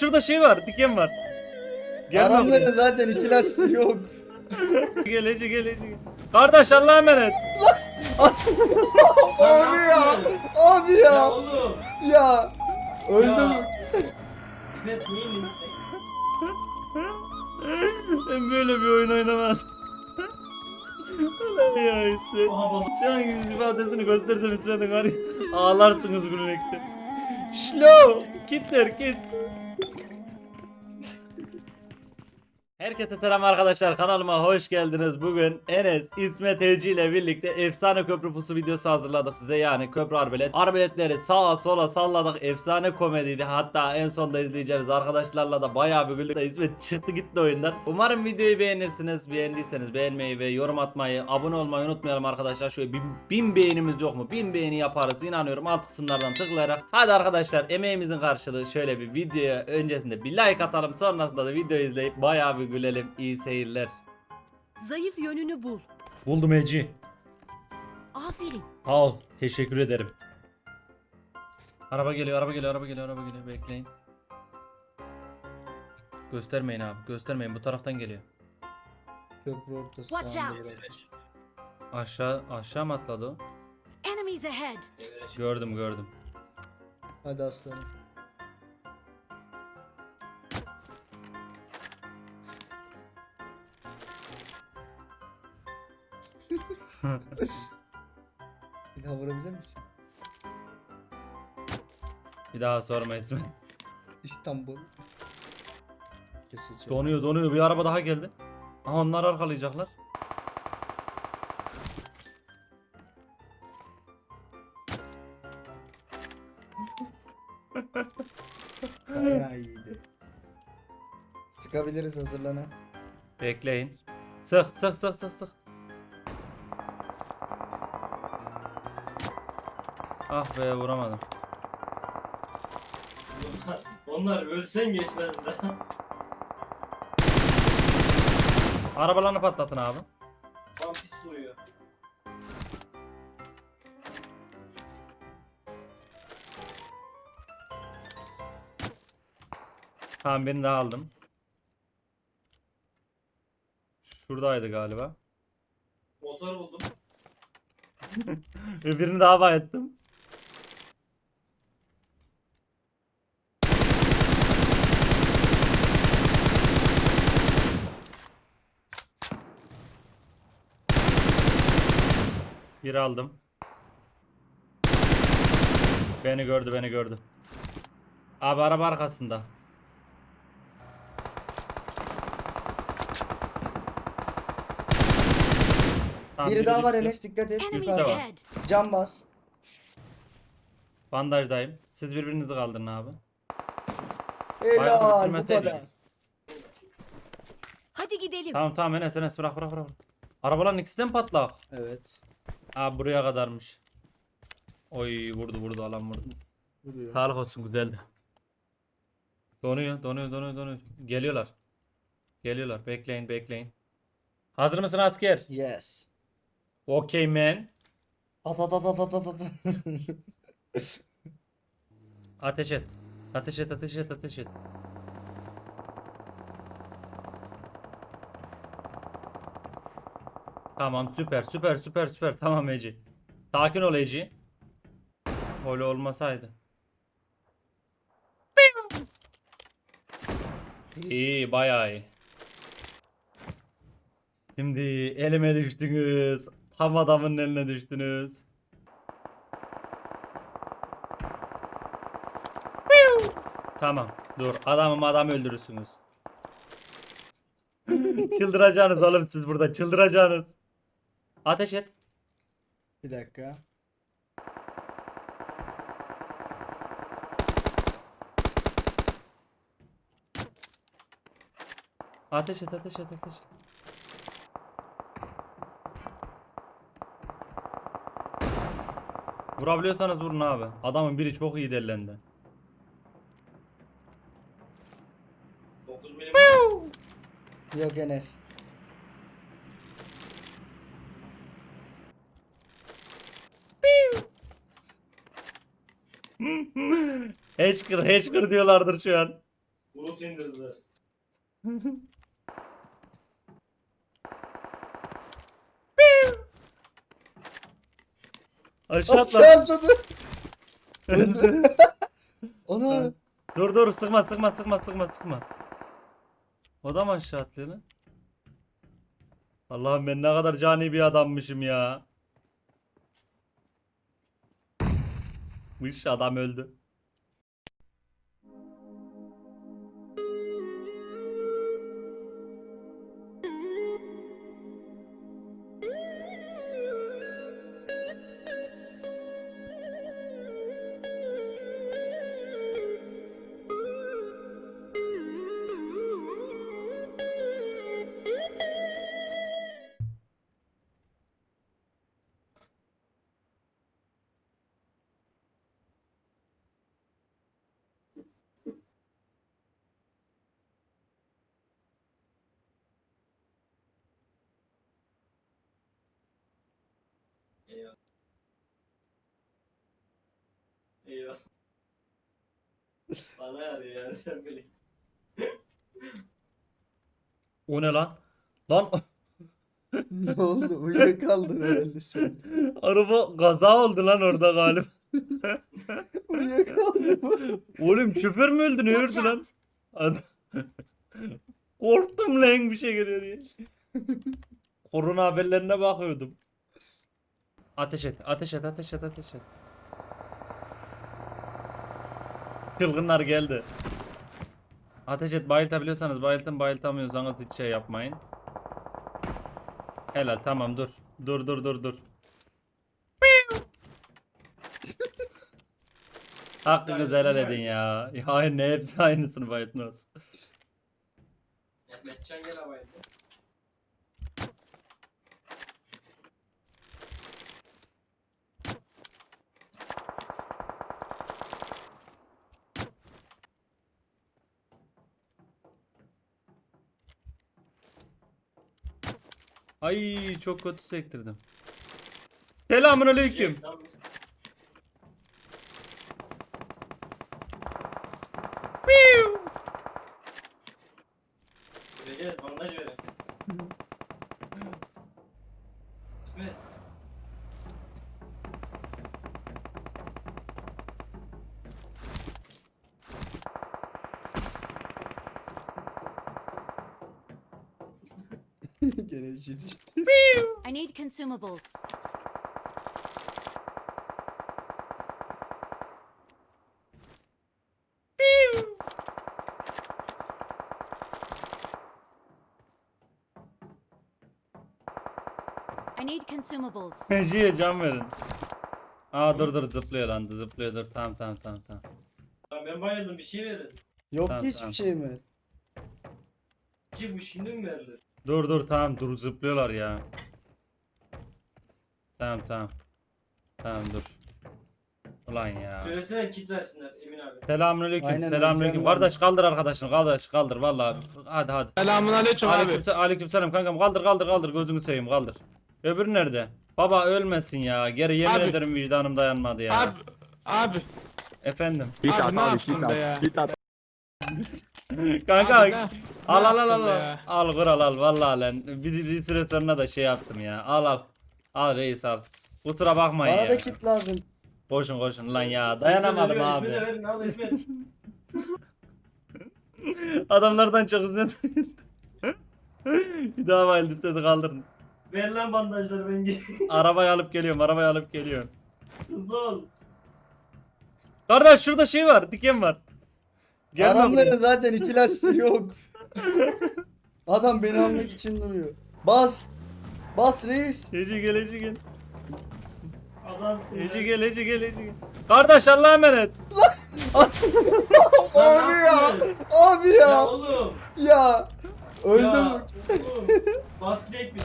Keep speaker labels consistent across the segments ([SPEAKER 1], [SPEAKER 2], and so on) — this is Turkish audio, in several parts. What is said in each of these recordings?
[SPEAKER 1] Şurada şey var, diken var. Gel
[SPEAKER 2] Adamların zaten iki lastiği yok.
[SPEAKER 1] Gelece gelece. Kardeş Allah'a emanet.
[SPEAKER 2] Abi ya. Abi
[SPEAKER 3] Ya
[SPEAKER 2] ya.
[SPEAKER 3] oğlum.
[SPEAKER 2] Ya. Öldüm.
[SPEAKER 3] Ya. İsmet niye inilsin?
[SPEAKER 1] Ben böyle bir oyun oynamam. Ulan ya Hüseyin. Şu an yüz ifadesini gösterdim Hüseyin'in var ya. Ağlarsınız gülmekten. Şlo! Kitler git. Herkese selam arkadaşlar kanalıma hoş geldiniz. Bugün Enes, İsmet Heci ile birlikte efsane köprü pusu videosu hazırladık size. Yani köprü arbelet. Arbeletleri sağa sola salladık. Efsane komediydi. Hatta en sonda izleyeceğiniz arkadaşlarla da bayağı bir güldük. İsmet çıktı gitti oyundan. Umarım videoyu beğenirsiniz. Beğendiyseniz beğenmeyi ve yorum atmayı, abone olmayı unutmayalım arkadaşlar. Şöyle bin, bin beğenimiz yok mu? Bin beğeni yaparız. inanıyorum alt kısımlardan tıklayarak. Hadi arkadaşlar emeğimizin karşılığı şöyle bir videoya öncesinde bir like atalım. Sonrasında da videoyu izleyip bayağı bir gülelim. İyi seyirler.
[SPEAKER 4] Zayıf yönünü bul.
[SPEAKER 1] Buldum Eci.
[SPEAKER 4] Aferin.
[SPEAKER 1] Sağ ol. Teşekkür ederim. Araba geliyor, araba geliyor, araba geliyor, araba geliyor. Bekleyin. Göstermeyin abi. Göstermeyin. Bu taraftan geliyor.
[SPEAKER 2] Köprü ortası.
[SPEAKER 4] Watch out.
[SPEAKER 1] Aşağı aşağı mı atladı o?
[SPEAKER 4] Enemies ahead.
[SPEAKER 1] Gördüm, gördüm.
[SPEAKER 2] Hadi aslanım. Bir daha vurabilir misin?
[SPEAKER 1] Bir daha sorma İsmet.
[SPEAKER 2] İstanbul. Kesici.
[SPEAKER 1] Donuyor, donuyor. Bir araba daha geldi. Aha onlar arkalayacaklar.
[SPEAKER 2] Bayağı iyiydi. Sıkabiliriz hazırlanan.
[SPEAKER 1] Bekleyin. Sık, sık, sık, sık, sık. Ah be vuramadım.
[SPEAKER 3] Onlar ölsen geçmez daha.
[SPEAKER 1] Arabalarını patlatın abi.
[SPEAKER 3] Tam pis duruyor.
[SPEAKER 1] Tamam birini daha aldım. Şuradaydı galiba.
[SPEAKER 3] Motor buldum.
[SPEAKER 1] Öbürünü daha bayettim. Bir aldım. Beni gördü, beni gördü. Abi araba arkasında. Tamam,
[SPEAKER 2] Biri daha var
[SPEAKER 1] düştü.
[SPEAKER 2] Enes dikkat et.
[SPEAKER 4] Enemies
[SPEAKER 1] Yukarıda var.
[SPEAKER 4] ahead.
[SPEAKER 2] Cam bas.
[SPEAKER 1] Bandajdayım. Siz birbirinizi kaldırın abi.
[SPEAKER 2] Helal bu
[SPEAKER 1] bitirmeseydin.
[SPEAKER 2] kadar.
[SPEAKER 4] Hadi gidelim.
[SPEAKER 1] Tamam tamam Enes Enes bırak bırak bırak. Arabaların ikisi de mi patlak?
[SPEAKER 2] Evet.
[SPEAKER 1] Abi buraya kadarmış. Oy vurdu vurdu alan vurdu.
[SPEAKER 2] Vuruyor.
[SPEAKER 1] Sağlık olsun güzeldi. Donuyor donuyor donuyor donuyor. Geliyorlar. Geliyorlar bekleyin bekleyin. Hazır mısın asker?
[SPEAKER 2] Yes.
[SPEAKER 1] Okay man.
[SPEAKER 2] At at at at at at at.
[SPEAKER 1] Ateş et. Ateş et ateş et ateş et. Tamam süper süper süper süper tamam Eci. Sakin ol Eci. Öyle olmasaydı. İyi bayağı iyi. Şimdi elime düştünüz. Tam adamın eline düştünüz. Tamam. Dur. Adamı adam öldürürsünüz. çıldıracaksınız oğlum siz burada. Çıldıracaksınız. Ateş et.
[SPEAKER 2] Bir dakika.
[SPEAKER 1] Ateş et ateş et ateş et. Vurabiliyorsanız vurun abi. Adamın biri çok iyi dellendi.
[SPEAKER 3] 9 milim.
[SPEAKER 2] Yok Enes.
[SPEAKER 1] Hatchkır hatchkır diyorlardır şu an.
[SPEAKER 3] Bulut indirdiler.
[SPEAKER 1] Aşağı
[SPEAKER 2] Aşağı
[SPEAKER 1] atla.
[SPEAKER 2] atladı. Ana.
[SPEAKER 1] Dur dur sıkma sıkma sıkma sıkma sıkma. O da mı aşağı atlıyor lan? Allah'ım ben ne kadar cani bir adammışım ya. İş adam öldü.
[SPEAKER 3] Eyvah. Eyvah. Bana yarıyor yani sen bilin.
[SPEAKER 1] O ne lan? Lan
[SPEAKER 2] ne oldu? Uyuyakaldın herhalde sen.
[SPEAKER 1] araba kaza oldu lan orada galiba.
[SPEAKER 2] Uyuyakaldın.
[SPEAKER 1] Oğlum şoför mü öldü ne öldü lan? Ad- Korktum lan bir şey geliyor diye. Korona haberlerine bakıyordum. Ateş et, ateş et, ateş et, ateş et. Çılgınlar geldi. Ateş et, bayıltabiliyorsanız bayıltın, bayıltamıyorsanız hiç şey yapmayın. Helal, tamam dur. Dur dur dur dur. Hakkınızı helal edin ya. Ya ne hepsi aynısını bayıltmaz.
[SPEAKER 3] Mehmetcan gel havaydı.
[SPEAKER 1] Ay çok kötü sektirdim. Selamun aleyküm.
[SPEAKER 3] Şey, lan biz- Göreceğiz bandaj verin. İsmet.
[SPEAKER 2] Gene bir şey düştü.
[SPEAKER 4] I need consumables. I need consumables.
[SPEAKER 1] Jiye can verin. Aa dur dur zıplıyor lan zıplıyor dur tamam tamam tamam tamam.
[SPEAKER 3] Lan ben bayıldım bir şey verin.
[SPEAKER 2] Yok
[SPEAKER 1] Tamam,
[SPEAKER 2] ki hiçbir
[SPEAKER 1] tamam.
[SPEAKER 2] şey mi?
[SPEAKER 3] Cik bu şimdi mi verilir?
[SPEAKER 1] Dur dur tamam dur zıplıyorlar ya. Tamam tamam. Tamam dur. Ulan ya.
[SPEAKER 3] Söylesene kit versinler Emin abi.
[SPEAKER 1] Selamünaleyküm.
[SPEAKER 2] Aynen,
[SPEAKER 1] Selamünaleyküm.
[SPEAKER 2] hocam.
[SPEAKER 1] Kardeş kaldır arkadaşını. Kardeş kaldır vallahi. Hadi hadi.
[SPEAKER 5] Selamun aleyküm abi.
[SPEAKER 1] Aleyküm, aleykümselam kankam kaldır kaldır kaldır gözünü seveyim kaldır. Öbürü nerede? Baba ölmesin ya. Geri yemin
[SPEAKER 5] Abi.
[SPEAKER 1] ederim vicdanım dayanmadı ya.
[SPEAKER 5] Abi, abi,
[SPEAKER 1] Efendim.
[SPEAKER 5] Abi
[SPEAKER 6] at
[SPEAKER 5] ne
[SPEAKER 6] abi
[SPEAKER 5] yaptın be ya?
[SPEAKER 6] Git at.
[SPEAKER 1] Kanka
[SPEAKER 5] Abi ne-
[SPEAKER 1] al
[SPEAKER 5] ne
[SPEAKER 1] al al
[SPEAKER 5] yaptın
[SPEAKER 1] al. Al,
[SPEAKER 5] ya?
[SPEAKER 1] al kral al vallahi lan. Bir, bir süre sonra da şey yaptım ya. Al al. Al reis al. Kusura bakmayın
[SPEAKER 2] Bana
[SPEAKER 1] ya.
[SPEAKER 2] da kit lazım.
[SPEAKER 1] Koşun koşun lan ya. Dayanamadım
[SPEAKER 3] İsmet'e
[SPEAKER 1] abi.
[SPEAKER 3] İsmet'e verin al İsmet.
[SPEAKER 1] Adamlardan çok hizmet. bir daha bayıldı istedi kaldırın.
[SPEAKER 3] Ver lan bandajları ben gel.
[SPEAKER 1] Arabayı alıp geliyorum arabayı alıp geliyorum.
[SPEAKER 3] Hızlı ol.
[SPEAKER 1] Kardeş şurada şey var diken var. Gelme
[SPEAKER 2] Adamların
[SPEAKER 1] buraya.
[SPEAKER 2] zaten iki lastiği yok. Adam beni almak için duruyor. Bas. Bas reis.
[SPEAKER 1] Ece gel Ece gel.
[SPEAKER 3] Adamsın.
[SPEAKER 1] Ece gel Ece gel Ece gel. Kardeş Allah'a emanet.
[SPEAKER 3] Lan
[SPEAKER 2] Abi
[SPEAKER 3] ne
[SPEAKER 2] ya. Abi
[SPEAKER 3] Ya
[SPEAKER 2] ya.
[SPEAKER 3] oğlum.
[SPEAKER 2] Ya. Öldüm.
[SPEAKER 3] Ya oğlum. Baskı ekmiş.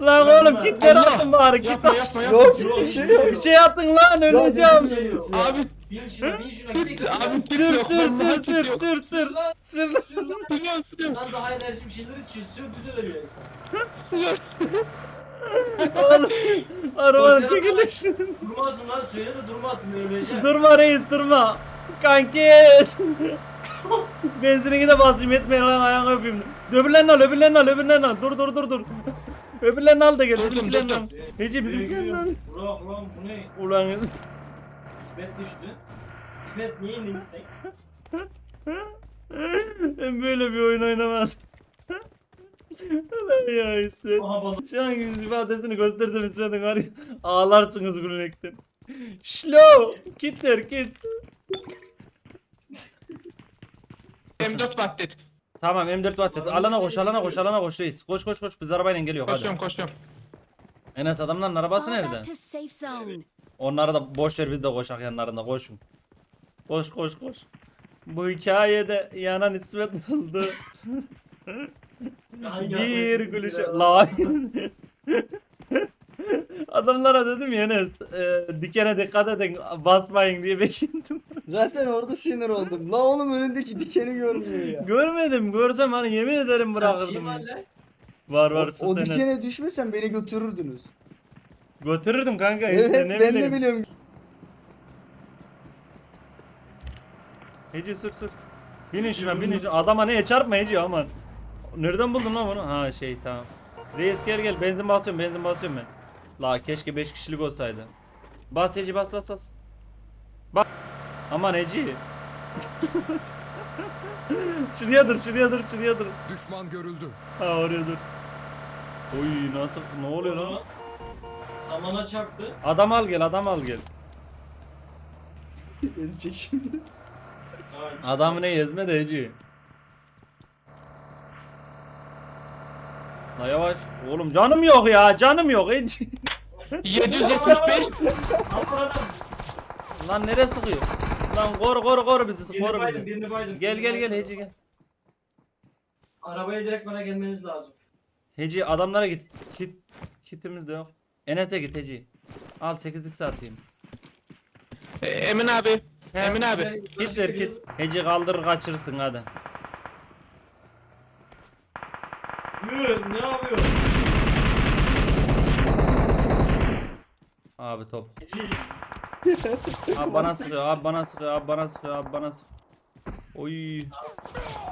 [SPEAKER 1] Lan oğlum kitleri
[SPEAKER 5] Allah!
[SPEAKER 1] attın bari kit
[SPEAKER 5] Yapma yapma yapma.
[SPEAKER 2] Yok hiçbir şey yok.
[SPEAKER 1] Bir şey attın lan
[SPEAKER 2] Ya
[SPEAKER 1] öleceğim.
[SPEAKER 2] hiçbir şey.
[SPEAKER 5] Abi
[SPEAKER 3] Bin şuna bin şuna gidelim.
[SPEAKER 5] Abi, kit
[SPEAKER 1] Sür sür sür sür sür sür.
[SPEAKER 3] Lan
[SPEAKER 1] Sür lan.
[SPEAKER 3] sür lan.
[SPEAKER 5] Sürüyor sürüyor
[SPEAKER 3] Lan daha enerji bir şeyler içiyor. Sür güzel oluyor.
[SPEAKER 5] sürüyor.
[SPEAKER 1] Oğlum. Arabanın tekerleksin.
[SPEAKER 3] Durmazsın lan söyle de durmazsın öleceğim.
[SPEAKER 1] Durma reis durma. Kanki. Benzinini de basayım etmeyin lan ayağını öpeyim. Öbürlerini al öbürlerini al öbürlerini al. Dur dur dur dur. Öbürlerini al da gel.
[SPEAKER 5] Durdum,
[SPEAKER 1] Bizimkilerini al.
[SPEAKER 5] durdum.
[SPEAKER 1] Heci bizimkilerini al.
[SPEAKER 3] Burak lan bu ne?
[SPEAKER 1] Ulan
[SPEAKER 3] İsmet düştü. İsmet niye indin sen?
[SPEAKER 1] ben böyle bir oyun oynamam. Ulan ya İsmet.
[SPEAKER 3] Aha bana.
[SPEAKER 1] Şu an yüz ifadesini gösterdim İsmet'in var ya. Ağlarsınız gülmekten. Şlo. Kitler kit.
[SPEAKER 5] M4 vaktet.
[SPEAKER 1] Tamam M4 watt et. Alana koş alana koş alana koş reis. Koş koş koş biz arabayla geliyor hadi.
[SPEAKER 5] Koşuyorum koşuyorum.
[SPEAKER 1] Enes adamların arabası nerede? Onları da boş ver biz de koşak yanlarında koşun. Koş koş koş. Bu hikayede yanan İsmet oldu. Bir
[SPEAKER 3] arkadaşın
[SPEAKER 1] gülüş.
[SPEAKER 3] bilir
[SPEAKER 1] La. Adamlara dedim ya Enes e, dikene dikkat edin basmayın diye bekledim.
[SPEAKER 2] Zaten orada sinir oldum. La oğlum önündeki dikeni görmüyor ya.
[SPEAKER 1] Görmedim görsem hani yemin ederim bırakırdım.
[SPEAKER 3] şey var?
[SPEAKER 1] Var
[SPEAKER 2] O,
[SPEAKER 1] var
[SPEAKER 2] o
[SPEAKER 1] Enes.
[SPEAKER 2] dikene düşmesen beni götürürdünüz.
[SPEAKER 1] Götürürdüm kanka
[SPEAKER 2] Evet
[SPEAKER 1] işte ne
[SPEAKER 2] ben de
[SPEAKER 1] bileyim.
[SPEAKER 2] biliyorum.
[SPEAKER 1] Heci sür sür. Binin şuna binin şuna. Adama neye çarpma Heci aman. Nereden buldun lan bunu? Ha şey tamam. Reis gel gel benzin basıyorum benzin basıyorum ben. La keşke 5 kişilik olsaydı. Bas Heci bas bas bas. Bak. Aman Heci. şuraya dur şuraya dur şuraya dur.
[SPEAKER 6] Düşman görüldü.
[SPEAKER 1] Ha oraya dur. Oy nasıl ne oluyor lan?
[SPEAKER 3] Samana çarptı.
[SPEAKER 1] Adam al gel adam al gel.
[SPEAKER 2] Ezecek şimdi.
[SPEAKER 3] Ha,
[SPEAKER 1] Adamı ne ezme de Heci. La yavaş. Oğlum canım yok ya canım yok Heci.
[SPEAKER 5] 775.
[SPEAKER 3] Aman adam.
[SPEAKER 1] Lan nereye sıkıyor? Lan kor kor kor bizi
[SPEAKER 3] Birini
[SPEAKER 1] kor
[SPEAKER 3] baydım,
[SPEAKER 1] bizi.
[SPEAKER 3] birini baydım.
[SPEAKER 1] Gel
[SPEAKER 3] birini
[SPEAKER 1] gel gel
[SPEAKER 3] baydım.
[SPEAKER 1] Heci gel.
[SPEAKER 3] Arabaya direkt bana gelmeniz lazım.
[SPEAKER 1] Heci adamlara git. Kit kitimiz de yok. Enes'e git Heci. Al 8'lik satayım.
[SPEAKER 5] E, Emin abi.
[SPEAKER 1] He.
[SPEAKER 5] Emin abi.
[SPEAKER 1] Git ver git. Heci kaldır kaçırırsın hadi.
[SPEAKER 3] Yürü, ne yapıyorsun?
[SPEAKER 1] Abi top.
[SPEAKER 3] Eci.
[SPEAKER 1] Abi bana sıkıyor, abi bana sıkıyor, abi bana sıkıyor, abi bana sıkıyor. Oy.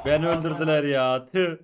[SPEAKER 1] Beni öldürdüler ya. Tüh.